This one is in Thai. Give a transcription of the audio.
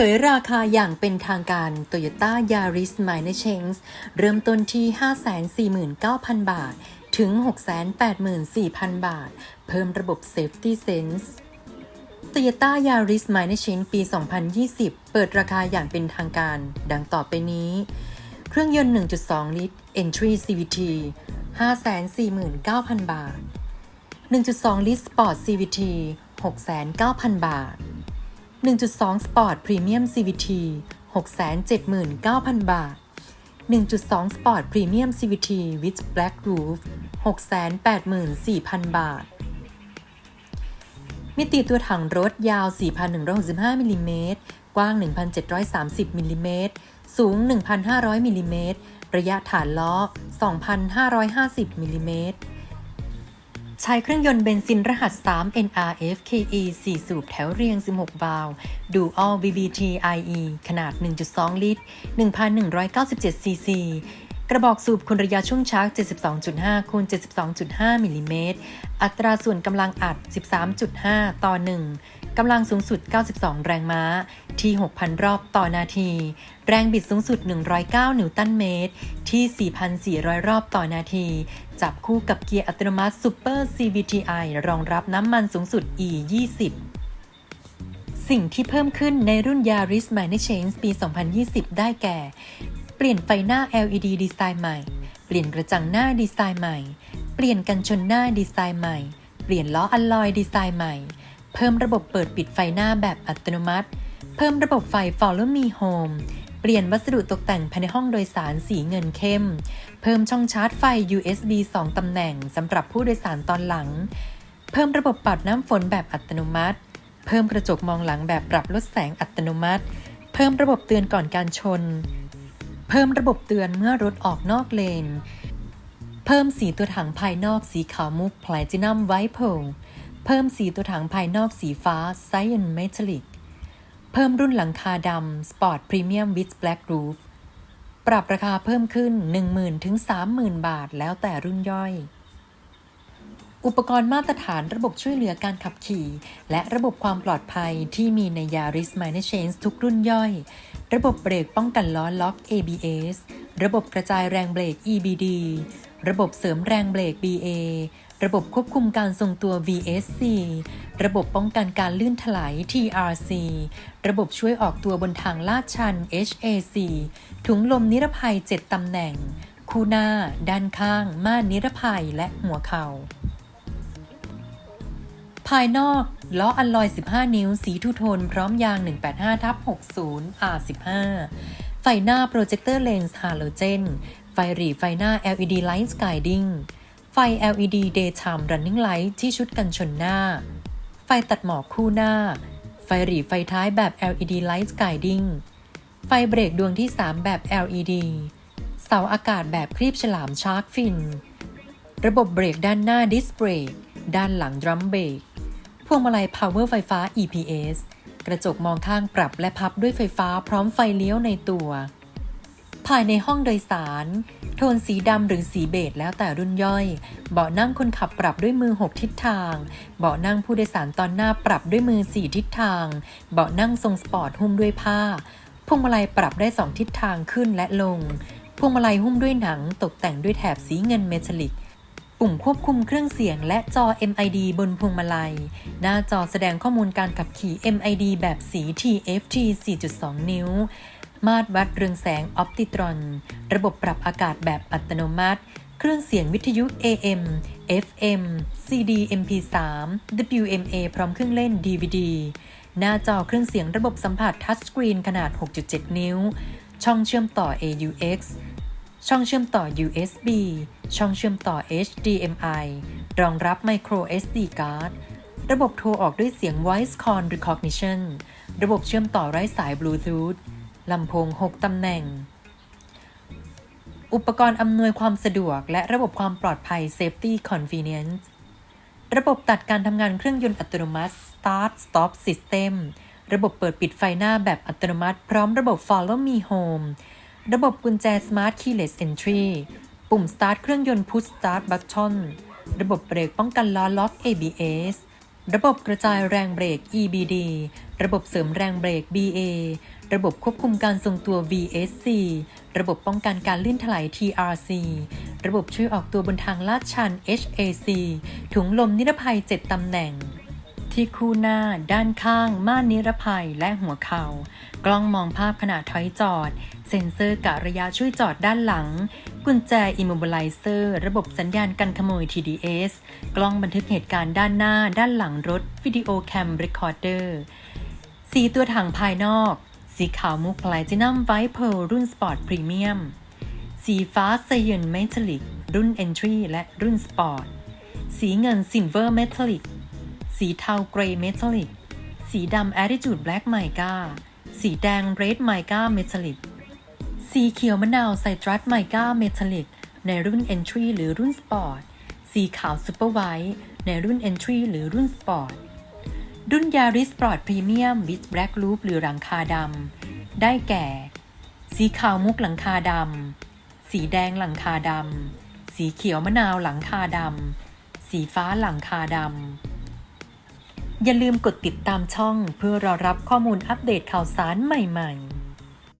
ผยราคาอย่างเป็นทางการ Toyota Yaris Minor Change เริ่มต้นที่ 549,000 บาท ถึง 684,000 บาท เพิ่มระบบ Safety Sense Toyota Yaris Minor Change ปี 2020 เปิดราคาอย่างเป็นทางการ ดังต่อไปนี้ เครื่องยนต์ 1.2 ลิตร Entry CVT 549,000 บาท 1.2 ลิตร Sport CVT 69,000 บาท 1.2 Sport Premium CVT 679,000 บาท 1.2 Sport Premium CVT with Black Roof 684,000 บาท มิติตัวถังรถยาว 4,165มิลิเมตร กว้าง 1,730มิลิเมตร สูง 1,500มิลิเมตร ระยะฐานล้อ 2,550มิลิเมตร ใช้เครื่องยนต์เบนซินรหัส 3 NRF KE 4 สูบแถวเรียง 16 บาล์ว Dual VVT IE ขนาด 1.2 ลิตร 1,197ซีซีกระบอกสูบคุณระยะช่วงชาร์จ 72.5 คูณ 72.5 มิลลิเมตร อัตราส่วนกำลังอัด 13.5 ต่อ 1 กำลังสูงสุด 92 แรงม้า ที่ 6,000 รอบต่อนาที แรงบิดสูงสุด 109 นิวตันเมตร ที่ 4,400 รอบต่อนาที จับคู่กับเกียร์อัตโนมัติ Super CVTi รองรับน้ำมันสูงสุด E20 สิ่งที่เพิ่มขึ้นในรุ่น Yaris Minor Change ปี 2020 ได้แก่ เปลี่ยนไฟหน้า LED ดีไซน์ใหม่ เปลี่ยนกระจังหน้าดีไซน์ใหม่ เปลี่ยนกันชนหน้าดีไซน์ใหม่ เปลี่ยนล้ออัลลอยดีไซน์ใหม่ เพิ่มระบบเปิดปิดไฟหน้าแบบอัตโนมัติ เพิ่มระบบไฟ Follow Me Home เปลี่ยนวัสดุตกแต่งภายในห้องโดยสารสีเงินเข้ม เพิ่มช่องชาร์จไฟ USB 2 ตำแหน่งสำหรับผู้โดยสารตอนหลัง เพิ่มระบบปรับน้ำฝนแบบอัตโนมัติ เพิ่มกระจกมองหลังแบบปรับลดแสงอัตโนมัติ เพิ่มระบบเตือนก่อนการชน เพิ่มระบบเตือนเมื่อรถออกนอกเลน เพิ่มสีตัวถังภายนอกสีขาวมุกพล a จินัมไวท์ เพิ่มสีตัวถังภายนอกสีฟ้าไซ i อนเมทัลลิกเพิ่มรุ่นหลังคาดำ Sport Premium with Black Roof ปรับราคาเพิ่มขึ้น 10,000 ถึง 30,000 บาท แล้วแต่รุ่นย่อย อุปกรณ์มาตรฐานระบบช่วยเหลือการขับขี่ และระบบความปลอดภัยที่มีใน Yaris Minor Change ทุกรุ่นย่อย ระบบเบรกป้องกันล้อล็อก ABS ระบบกระจายแรงเบรก EBD ระบบเสริมแรงเบรก BA ระบบควบคุมการทรงตัว VSC ระบบป้องกันการลื่นถลาย TRC ระบบช่วยออกตัวบนทางลาดชัน HAC ถุงลมนิรภัย 7 ตำแหน่ง คู่หน้า ด้านข้าง ม่านนิรภัยและหัวเข่า ภายนอกล้ออัลลอย 15 นิ้ว สีทูโทน พร้อมยาง 185ทับ60 R15 ไฟหน้าโปรเจคเตอร์เลนส์ฮาโลเจน ไฟหรี่ไฟหน้า LED Light Guiding ไฟ LED Daytime Running Light ที่ชุดกันชนหน้า ไฟตัดหมอกคู่หน้า ไฟหรี่ไฟท้ายแบบ LED Light Guiding ไฟเบรกดวงที่ 3 แบบ LED เสาอากาศแบบครีบฉลามชาร์กฟิน ระบบเบรกด้านหน้าดิสเบรก ด้านหลังดรัมเบรก พวงมาลัย Power ไฟฟ้า EPS กระจกมองข้างปรับและพับด้วยไฟฟ้าพร้อมไฟเลี้ยวในตัว ภายในห้องโดยสาร โทนสีดำหรือสีเบจแล้วแต่รุ่นย่อย เบาะนั่งคนขับปรับด้วยมือ 6 ทิศทาง เบาะนั่งผู้โดยสารตอนหน้าปรับด้วยมือ 4 ทิศทาง เบาะนั่งทรงสปอร์ตหุ้มด้วยผ้า พวงมาลัยปรับได้ 2 ทิศทางขึ้นและลง พวงมาลัยหุ้มด้วยหนังตกแต่งด้วยแถบสีเงินเมทัลลิกปุ่มควบคุมเครื่องเสียงและจอ MID บนพวงมาลัย หน้าจอแสดงข้อมูลการขับขี่ MID แบบสี TFT 4.2 นิ้ว มาตรวัดเรืองแสงออปติตรอน ระบบปรับอากาศแบบอัตโนมัติ เครื่องเสียงวิทยุ AM FM CD MP3 WMA พร้อมเครื่องเล่น DVD หน้าจอเครื่องเสียงระบบสัมผัสทัชสกรีนขนาด 6.7 นิ้ว ช่องเชื่อมต่อ AUX ช่องเชื่อมต่อ USB ช่องเชื่อมต่อ HDMI รองรับ Micro SD card ระบบโทรออกด้วยเสียง Voice Call Recognition ระบบเชื่อมต่อไร้สาย Bluetooth ลำโพง 6 ตำแหน่ง อุปกรณ์อำนวยความสะดวก และระบบความปลอดภัย Safety Convenience ระบบตัดการทำงานเครื่องยนต์อัตโนมัติ Start Stop System ระบบเปิดปิดไฟหน้าแบบอัตโนมัติ พร้อมระบบ Follow Me Home ระบบกุญแจ Smart Keyless Entry ปุ่ม Start เครื่องยนต์ Push Start Button ระบบเบรกป้องกันล้อล็อก ABS ระบบกระจายแรงเบรก EBD ระบบเสริมแรงเบรก BA ระบบควบคุมการทรงตัว VSC ระบบป้องกันการลื่นถลาย TRC ระบบช่วยออกตัวบนทางลาดชัน HAC ถุงลมนิรภัย 7 ตำแหน่ง ที่คู่หน้า ด้านข้าง ม่านนิรภัยและหัวเขา่า กล้องมองภาพขณะถอยจอด เซ็นเซอร์กะระยะช่วยจอดด้านหลัง กุญแจ Immobilizer ระบบสัญญาณกันขโมย TDS กล้องบันทึกเหตุการณ์ด้านหน้า ด้านหลังรถ วิดีโอแคมเรคคอร์เดอร์ สีตัวถังภายนอก สีขาวมุกไพลจินัมไวท์เพลรุ่นสปอร์ตพรีเมียม สีฟ้าไซเยนเมทัลลิก รุ่น Entry และรุ่นสปอร์ต สีเงินซิลเวอร์เมทัลลิก สีเทาเกรย์เมทัลลิก สีดำ Attitude Black Mica สีแดง Red Mica Metallic สีเขียวมะนาวไซตรัสไมก้าเมทัลลิก ในรุ่น Entry หรือรุ่น Sport สีขาว Super White ในรุ่น Entry หรือรุ่น Sport รุ่ น Yaris Sport Premium with Black Loop หรือหลังคาดำ ได้แก่ สีขาวมุกหลังคาดำ สีแดงหลังคาดำ สีเขียวมะนาวหลังคาดำ สีฟ้าหลังคาดำ อย่าลืมกดติดตามช่องเพื่อรอรับข้อมูลอัปเดตข่าวสารใหม่ ๆ